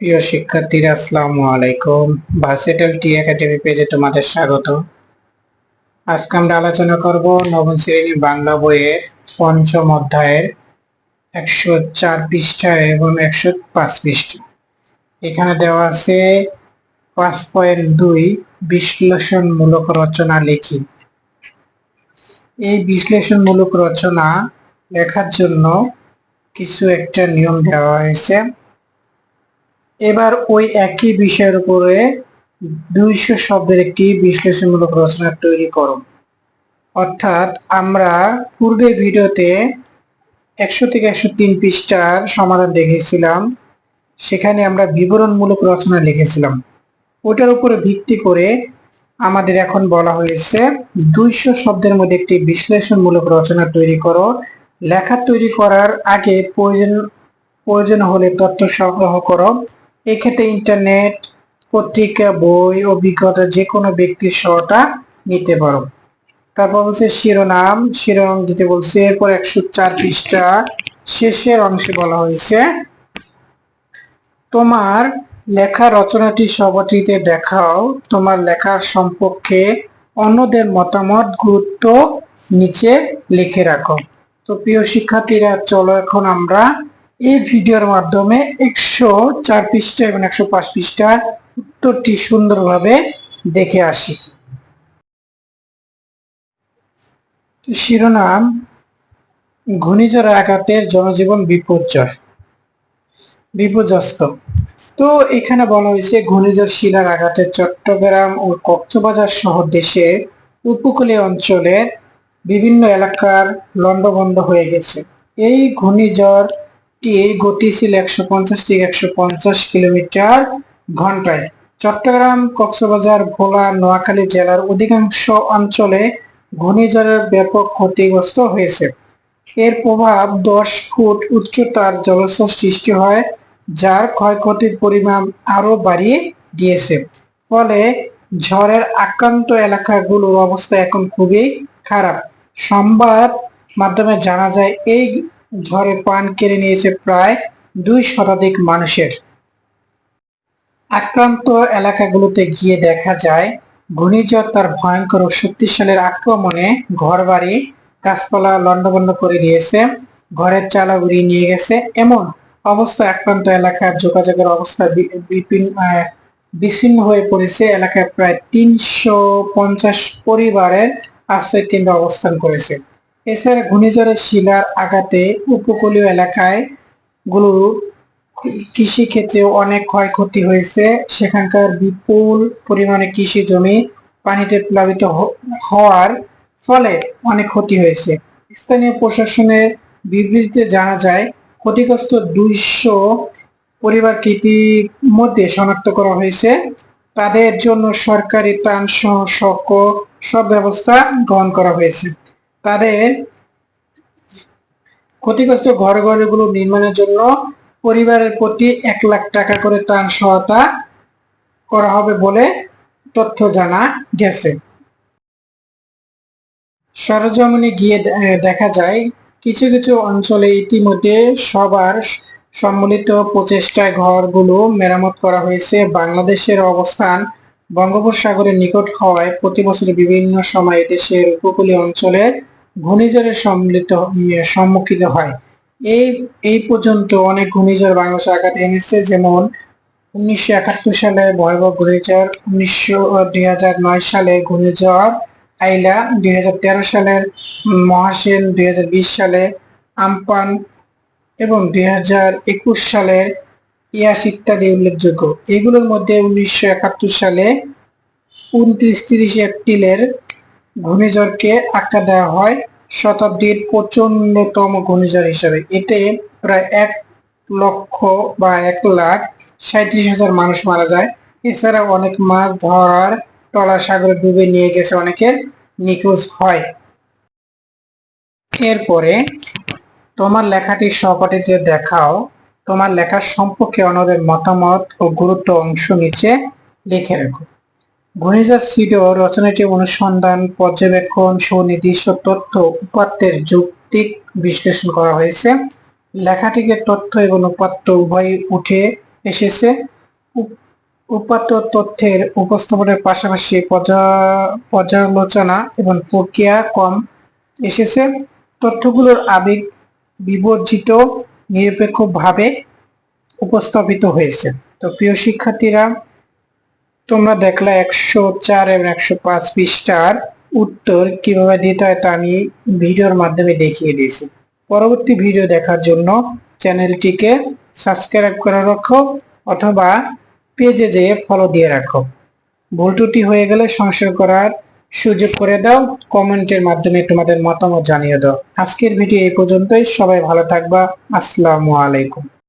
প্রিয় শিক্ষার্থীরা, আসসালামু আলাইকুম। ভার্সেটাল টি একাডেমি পেজে তোমাদের স্বাগত। আজকে আমরা আলোচনা করব নবম শ্রেণি বাংলা বইয়ের পঞ্চম অধ্যায়ের একশো চার পৃষ্ঠা এবং একশো পাঁচ পৃষ্ঠা। এখানে দেওয়া আছে পাঁচ পয়েন্ট দুই বিশ্লেষণমূলক রচনা লিখি। এই বিশ্লেষণমূলক রচনা লেখার জন্য কিছু একটা নিয়ম দেওয়া হয়েছে। এবার ওই একই বিষয়ের উপরে দুইশো শব্দের একটি বিশ্লেষণমূলক রচনা তৈরি করো। অর্থাৎ আমরা পূর্বের ভিডিওতে একশো থেকে একশো তিন পৃষ্ঠার সমাধান দেখেছিলাম। সেখানে আমরা বিবরণমূলক রচনা লিখেছিলাম। ওটার উপরে ভিত্তি করে আমাদের এখন বলা হয়েছে দুইশো শব্দের মধ্যে একটি বিশ্লেষণমূলক রচনা তৈরি করো। লেখা তৈরি করার আগে প্রয়োজন প্রয়োজন হলে তথ্য সংগ্রহ করো। এক্ষেত্রে ইন্টারনেট পত্রিকা, বই, অভিজ্ঞতা যে কোনো ব্যক্তির সহটা নিতে পারো। তারপর বলছে শিরোনাম শিরোনাম দিতে বলছে, এরপর একশো চার পৃষ্ঠা শেষের অংশে বলা হয়েছে, তোমার লেখা রচনাটি সভাটিতে দেখাও, তোমার লেখার সম্পর্কে অন্যদের মতামত, গুরুত্ব নিচে লিখে রাখো। তো প্রিয় শিক্ষার্থীরা, চলো এখন আমরা এই ভিডিওর মাধ্যমে একশো চার পৃষ্ঠা এবং একশো পাঁচ পৃষ্ঠার উত্তরটি সুন্দরভাবে দেখে আসি। শিরোনাম, ঘূর্ণিঝড় আঘাতের জনজীবন বিপর্যয়, বিপর্যস্ত। তো এখানে বলা হয়েছে ঘূর্ণিঝড়, শিলার আঘাতে চট্টগ্রাম ও কক্সবাজার সহ দেশের উপকূলীয় অঞ্চলের বিভিন্ন এলাকার লন্ডভন্ড হয়ে গেছে। এই ঘূর্ণিঝড়টির গতি একশো পঞ্চাশ থেকে একশো পঞ্চাশ কিলোমিটার ঘন্টায়। চট্টগ্রাম, কক্সবাজার, ভোলা, নোয়াখালী জেলার অধিকাংশ অঞ্চলে ঘূর্ণিঝড়ের ব্যাপক ক্ষতিগ্রস্ত হয়েছে। এর প্রভাব দশ ফুট উচ্চতার জলস্তর সৃষ্টি হয়, যার ক্ষয়ক্ষতির পরিমাণ আরও বাড়িয়ে দিয়েছে। ফলে ঝড়ের আক্রান্ত এলাকাগুলোর অবস্থা এখন খুবই খারাপ। সংবাদ মাধ্যমে জানা যায়, এই ঝড়ে প্রাণ কেড়ে নিয়েছে প্রায় দুই শতাধিক মানুষের। আক্রান্ত এলাকাগুলোতে গিয়ে দেখা যায়, ঘূর্ণিঝড় তার ভয়ঙ্কর ও শক্তিশালীর আক্রমণে ঘরবাড়ি, গাছপালা লন্ডভন্ড করে দিয়েছে, ঘরের চালা উড়িয়ে নিয়ে গেছে। এমন অবস্থা আক্রান্ত এলাকার যোগাযোগের অবস্থা বিচ্ছিন্ন হয়ে পড়েছে। এলাকায় প্রায় তিনশো পঞ্চাশ পরিবারের আশ্রয় কেন্দ্র অবস্থান করেছে। এছাড়া ঘূর্ণিঝড়ের শিলার আঘাতে উপকূলীয় এলাকায়গুলো কৃষি ক্ষেত্রে অনেক ক্ষয়ক্ষতি হয়েছে। সেখানকার বিপুল পরিমাণে কৃষি জমি পানিতে প্লাবিত হওয়ার ফলে অনেক ক্ষতি হয়েছে। স্থানীয় প্রশাসনের বিবৃতিতে জানা যায়, ক্ষতিগ্রস্ত দুইশো পরিবারকে মধ্যে শনাক্ত করা হয়েছে। তাদের জন্য সরকারি ত্রাণ সহ সব ব্যবস্থা গ্রহণ করা হয়েছে। তাদের ক্ষতিগ্রস্ত ঘর ঘরগুলো নির্মাণের জন্য পরিবারের প্রতি এক লাখ টাকা করে ত্রাণ সহায়তা করা হবে বলে তথ্য জানা গেছে। সরজমিনে গিয়ে দেখা যায় কিছু কিছু অঞ্চলে ইতিমধ্যে সবার সম্মিলিত প্রচেষ্টায় ঘরগুলো মেরামত করা হয়েছে। বাংলাদেশের অবস্থান বঙ্গোপসাগরের নিকট হওয়ায় প্রতি বছর বিভিন্ন সময় দেশের উপকূলীয় অঞ্চলের ঘূর্ণিঝড়ের সম্মিলিত সম্মুখীন হয়। এই এই পর্যন্ত অনেক ঘূর্ণিঝড় বাংলাদেশে আঘাত এনেছে, যেমন উনিশশো একাত্তর সালে ভয়াবহ ঘূর্ণিঝড়, উনিশশো দুই নয় সালে ঘূর্ণিঝড় আইলা, দুই হাজার তেরো সালের মহাসেন, দুই হাজার বিশ সালে আমপান এবং দুই হাজার একুশ সালের ইয়াস ইত্যাদি উল্লেখযোগ্য। এগুলোর মধ্যে উনিশশো একাত্তর সালে উনত্রিশ তিরিশ এপ্রিলের ঘূর্ণিঝড়কে আখ্যা দেওয়া হয়। শতাব্দীর প্রচন্ডতম ঘূর্ণিঝড় হিসাবে। এতে প্রায় এক লক্ষ বা এক লাখ সাঁত্রিশ হাজার মানুষ মারা যায়। এছাড়া অনেক মাছ ধরার টলা সাগরে ডুবে নিয়ে গেছে অনেকের নিখোঁজ হয়। এরপরে তোমার লেখাটি সহপাঠীতে দেখাও। তোমার লেখার সম্পর্কে অন্যদের মতামত ও গুরুত্ব অংশ নিচে লিখে রাখো। ঘূর্ণিঝড় সিডো রচনাটি অনুসন্ধান, পর্যবেক্ষণ সুনির্দিষ্ট তথ্য উপাত্তের যৌক্তিক বিশ্লেষণ করা হয়েছে। লেখাটিকে তথ্য এবং উপাত্ত উভয় উঠে এসেছে। উপাত্ত তথ্যের উপস্থাপনের পাশাপাশি পর্যা- পর্যালোচনা এবং প্রক্রিয়া কম এসেছে। তথ্যগুলোর আবেগ বিবর্জিত, নিরপেক্ষভাবে উপস্থাপিত হয়েছে। তো প্রিয় শিক্ষার্থীরা তোমরা দেখলে একশো চার এবং একশো পাঁচ পৃষ্ঠার উত্তর কীভাবে দিতে হয় তা আমি ভিডিওর মাধ্যমে দেখিয়ে দিয়েছি। পরবর্তী ভিডিও দেখার জন্য চ্যানেলটিকে সাবস্ক্রাইব করে রাখো অথবা পেজে যেয়ে ফলো দিয়ে রাখো। ভুল ত্রুটি হয়ে গেলে সংশোধন করার সুযোগ করে দাও, কমেন্টের মাধ্যমে তোমাদের মতামত জানিয়ে দাও। আজকের ভিডিও এই পর্যন্তই, সবাই ভালো থাকবা, আসসালামু আলাইকুম।